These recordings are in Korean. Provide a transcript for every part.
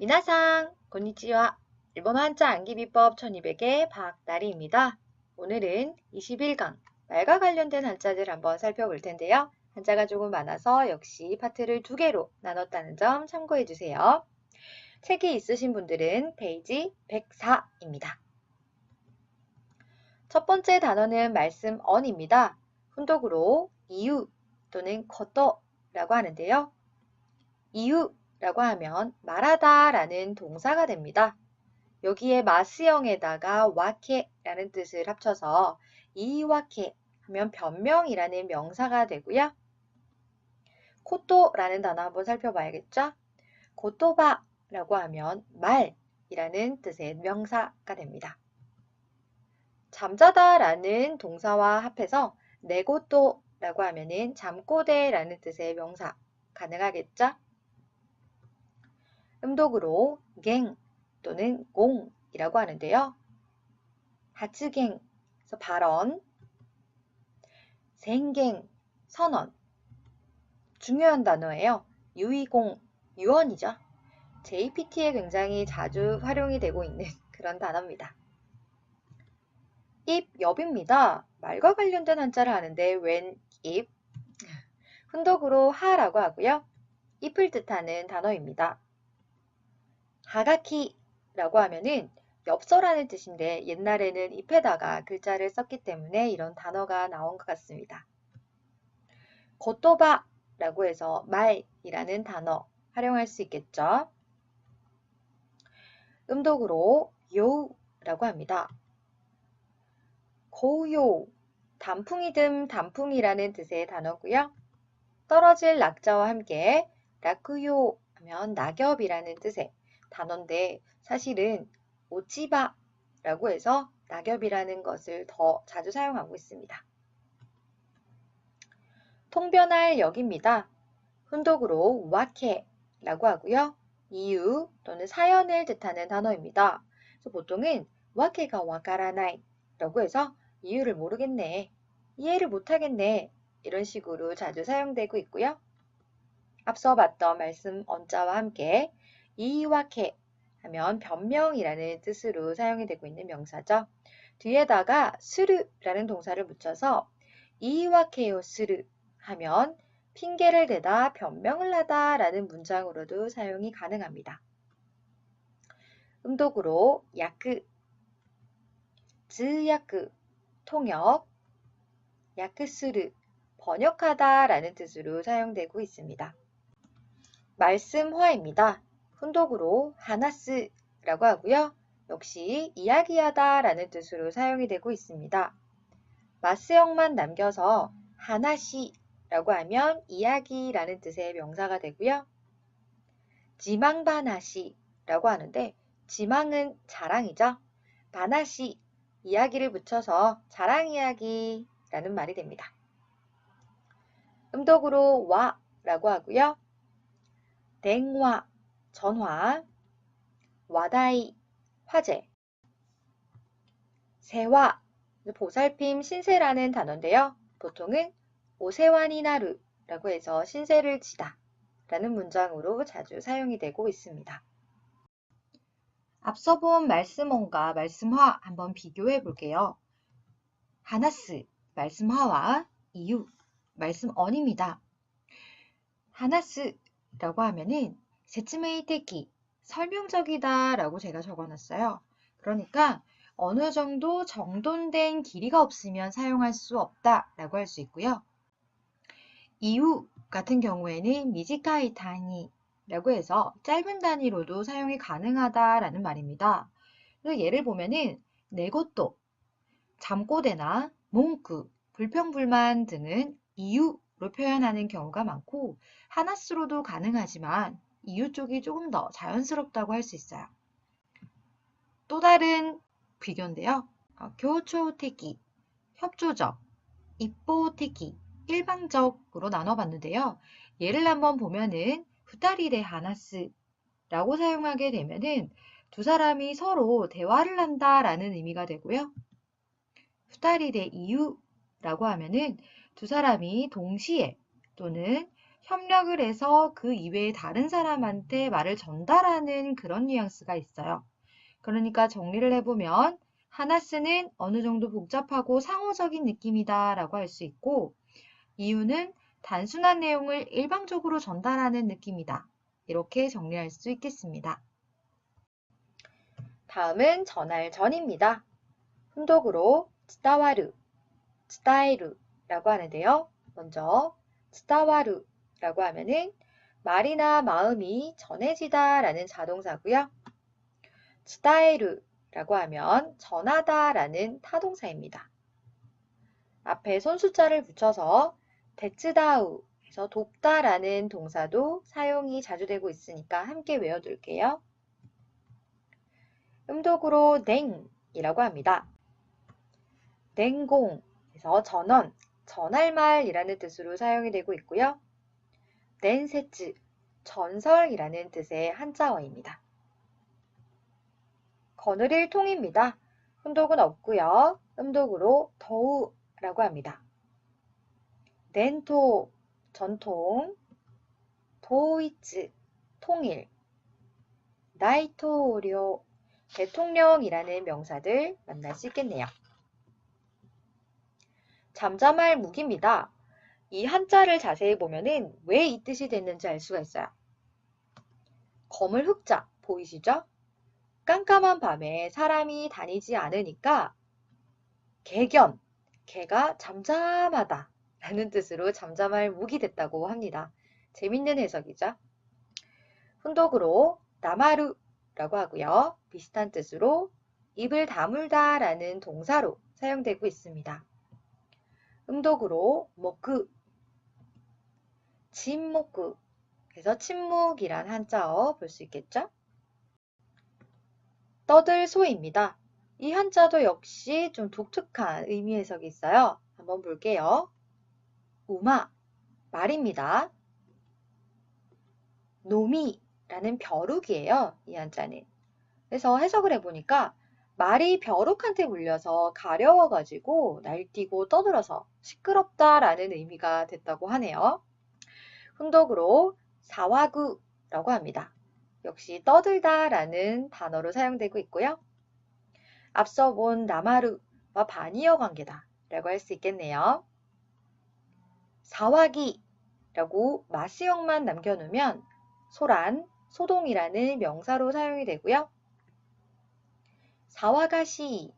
미나상, konnichiwa. 일본어 한자 암기 비법 1200의 박나리입니다. 오늘은 21강 말과 관련된 한자들 한번 살펴볼 텐데요. 한자가 조금 많아서 역시 파트를 두 개로 나눴다는 점 참고해 주세요. 책이 있으신 분들은 페이지 104입니다. 첫 번째 단어는 말씀 언입니다. 훈독으로 이유 또는 겉도라고 하는데요. 이유 라고 하면 말하다 라는 동사가 됩니다. 여기에 마스형에다가 와케 라는 뜻을 합쳐서 이와케 하면 변명이라는 명사가 되고요. 코토라는 단어 한번 살펴봐야겠죠? 고토바라고 하면 말이라는 뜻의 명사가 됩니다. 잠자다라는 동사와 합해서 내고또라고 하면은 잠꼬대라는 뜻의 명사 가능하겠죠? 음독으로 갱 또는 공이라고 하는데요. 하츠갱, 발언, 생갱, 선언. 중요한 단어예요. 유의공, 유언이죠. JPT에 굉장히 자주 활용이 되고 있는 그런 단어입니다. 입, 엽입니다. 말과 관련된 한자를 하는데 웬 입, 훈독으로 하라고 하고요. 잎을 뜻하는 단어입니다. 하가키라고 하면은 엽서라는 뜻인데 옛날에는 잎에다가 글자를 썼기 때문에 이런 단어가 나온 것 같습니다. 고토바라고 해서 말이라는 단어 활용할 수 있겠죠. 음독으로 요라고 합니다. 고요, 단풍이 듬 단풍이라는 뜻의 단어고요. 떨어질 낙자와 함께 라쿠요 하면 낙엽이라는 뜻의 단어인데 사실은 오치바라고 해서 낙엽이라는 것을 더 자주 사용하고 있습니다. 통변할 역입니다. 훈독으로 와케라고 하고요. 이유 또는 사연을 뜻하는 단어입니다. 그래서 보통은 와케가 와카라나이라고 해서 이유를 모르겠네, 이해를 못하겠네 이런 식으로 자주 사용되고 있고요. 앞서 봤던 말씀 언자와 함께 이와케 하면 변명이라는 뜻으로 사용이 되고 있는 명사죠. 뒤에다가 스르라는 동사를 붙여서 이와케요 스르 하면 핑계를 대다 변명을 하다 라는 문장으로도 사용이 가능합니다. 음독으로 야크, 즈야크, 통역, 야크스르, 번역하다 라는 뜻으로 사용되고 있습니다. 말씀화입니다. 훈독으로 하나스라고 하고요. 역시 이야기하다 라는 뜻으로 사용이 되고 있습니다. 마스형만 남겨서 하나시라고 하면 이야기라는 뜻의 명사가 되고요. 지망바나시라고 하는데 지망은 자랑이죠. 바나시 이야기를 붙여서 자랑 이야기라는 말이 됩니다. 음독으로 와라고 하고요. 댕화 전화, 와다이, 화재, 세화, 보살핌, 신세라는 단어인데요. 보통은 오세와니나르라고 해서 신세를 지다 라는 문장으로 자주 사용이 되고 있습니다. 앞서 본 말씀원과 말씀화 한번 비교해 볼게요. 하나스, 말씀화와 이유, 말씀언입니다. 하나스라고 하면은 세츠메이테키, 설명적이다 라고 제가 적어놨어요. 그러니까 어느 정도 정돈된 길이가 없으면 사용할 수 없다 라고 할 수 있고요. 이유 같은 경우에는 미지카이 단위 라고 해서 짧은 단위로도 사용이 가능하다 라는 말입니다. 예를 보면은 내 것도 잠꼬대나 몽크, 불평불만 등은 이유로 표현하는 경우가 많고 하나스로도 가능하지만 이유 쪽이 조금 더 자연스럽다고 할 수 있어요. 또 다른 비교인데요. 어, 교초테기, 협조적, 입보테기, 일방적으로 나눠봤는데요. 예를 한번 보면은 후다리레 하나스라고 사용하게 되면은 두 사람이 서로 대화를 한다라는 의미가 되고요. 후다리레 이유라고 하면은 두 사람이 동시에 또는 협력을 해서 그 이외에 다른 사람한테 말을 전달하는 그런 뉘앙스가 있어요. 그러니까 정리를 해보면 하나스는 어느 정도 복잡하고 상호적인 느낌이다 라고 할 수 있고 이유는 단순한 내용을 일방적으로 전달하는 느낌이다. 이렇게 정리할 수 있겠습니다. 다음은 전할 전입니다. 훈독으로 츠다와르, 츠다에루 라고 하는데요. 먼저 츠다와루 라고 하면은 말이나 마음이 전해지다 라는 자동사고요. 츠다에루 라고 하면 전하다 라는 타동사입니다. 앞에 손숫자를 붙여서 데츠다우 에서 돕다 라는 동사도 사용이 자주 되고 있으니까 함께 외워둘게요. 음독으로 냉 이라고 합니다. 냉공 에서 전원, 전할 말이라는 뜻으로 사용이 되고 있고요. 넨세츠, 전설이라는 뜻의 한자어입니다. 거느릴 통입니다. 훈독은 없고요. 음독으로 더우라고 합니다. 렌토, 전통, 도이츠, 통일, 나이토료, 대통령이라는 명사들 만날 수 있겠네요. 잠잠할 무기입니다. 이 한자를 자세히 보면은 왜 이 뜻이 됐는지 알 수가 있어요. 검을 흑자 보이시죠? 깜깜한 밤에 사람이 다니지 않으니까 개견, 개가 잠잠하다 라는 뜻으로 잠잠할 무기 됐다고 합니다. 재밌는 해석이죠. 훈독으로 나마루라고 하고요. 비슷한 뜻으로 입을 다물다 라는 동사로 사용되고 있습니다. 음독으로 목그, 침묵그, 그래서 침묵이란 한자어 볼 수 있겠죠? 떠들소입니다. 이 한자도 역시 좀 독특한 의미 해석이 있어요. 한번 볼게요. 우마, 말입니다. 노미라는 벼룩이에요. 이 한자는. 그래서 해석을 해보니까 말이 벼룩한테 물려서 가려워가지고 날뛰고 떠들어서 시끄럽다라는 의미가 됐다고 하네요. 훈독으로 사와구라고 합니다. 역시 떠들다라는 단어로 사용되고 있고요. 앞서 본 나마루와 반이어 관계다라고 할 수 있겠네요. 사와기라고 마스형만 남겨놓으면 소란, 소동이라는 명사로 사용이 되고요. 사와가시,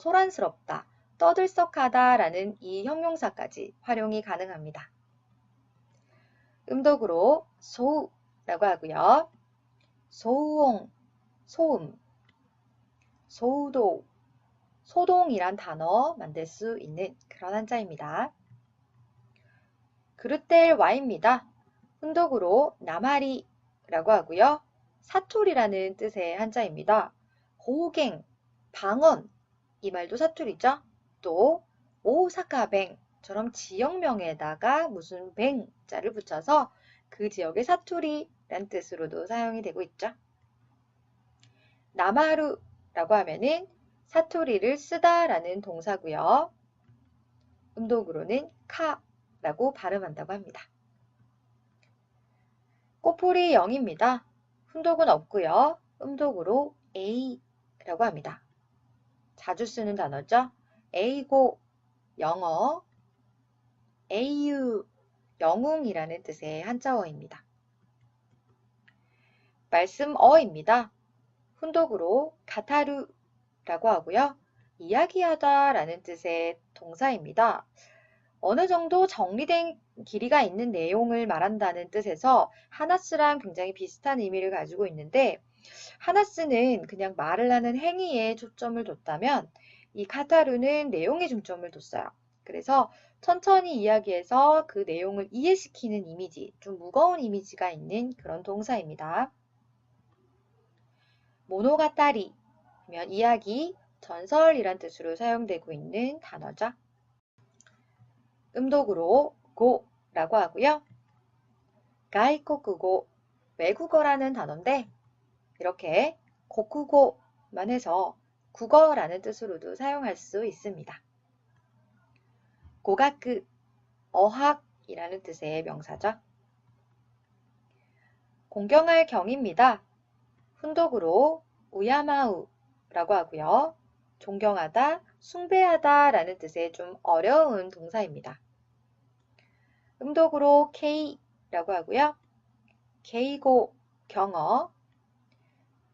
소란스럽다, 떠들썩하다라는 이 형용사까지 활용이 가능합니다. 음독으로 소우라고 하고요. 소우옹, 소음, 소우도, 소동이란 단어 만들 수 있는 그런 한자입니다. 그릇될 와입니다. 훈독으로 나마리라고 하고요. 사투리라는 뜻의 한자입니다. 호갱, 방언 이 말도 사투리죠. 또 오사카뱅 처럼 지역명에다가 무슨 뱅자를 붙여서 그 지역의 사투리란 뜻으로도 사용이 되고 있죠. 나마루라고 하면은 사투리를 쓰다라는 동사고요. 음독으로는 카 라고 발음한다고 합니다. 꼬풀이 0입니다. 훈독은 없고요. 음독으로 A라고 합니다. 자주 쓰는 단어죠. A고 영어 AU 영웅이라는 뜻의 한자어입니다. 말씀어입니다. 훈독으로 가타루라고 하고요. 이야기하다 라는 뜻의 동사입니다. 어느 정도 정리된 길이가 있는 내용을 말한다는 뜻에서 하나스랑 굉장히 비슷한 의미를 가지고 있는데 하나스는 그냥 말을 하는 행위에 초점을 뒀다면 이 카타루는 내용에 중점을 뒀어요. 그래서 천천히 이야기해서 그 내용을 이해시키는 이미지, 좀 무거운 이미지가 있는 그런 동사입니다. 모노가타리 면 이야기, 전설이란 뜻으로 사용되고 있는 단어죠. 음독으로 고라고 하고요. 가이코쿠고 외국어라는 단어인데 이렇게 고쿠고만 해서 국어라는 뜻으로도 사용할 수 있습니다. 고가크 어학이라는 뜻의 명사죠. 공경할 경입니다. 훈독으로 우야마우라고 하고요. 존경하다, 숭배하다 라는 뜻의 좀 어려운 동사입니다. 음독으로 K라고 하고요. K고 경어,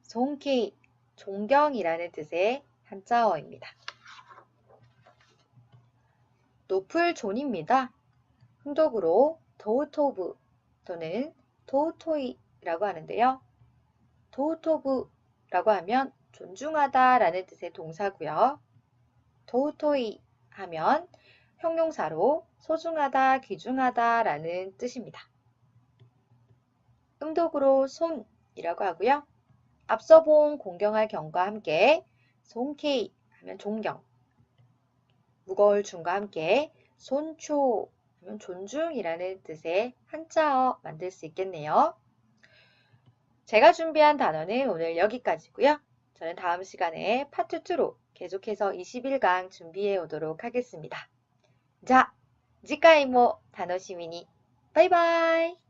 송케이 존경이라는 뜻의 한자어입니다. 높을 존입니다. 흥독으로 도우토브 또는 도우토이라고 하는데요. 도우토브라고 하면 존중하다 라는 뜻의 동사고요. 도우토이 하면 형용사로 소중하다, 귀중하다 라는 뜻입니다. 음독으로 손이라고 하고요. 앞서 본 공경할 경과 함께 손케이 하면 존경, 무거울 중과 함께 손초 존중이라는 뜻의 한자어 만들 수 있겠네요. 제가 준비한 단어는 오늘 여기까지고요. 저는 다음 시간에 파트 2로 계속해서 21강 준비해 오도록 하겠습니다. 자, 지카이모 단어 시민이 바이바이!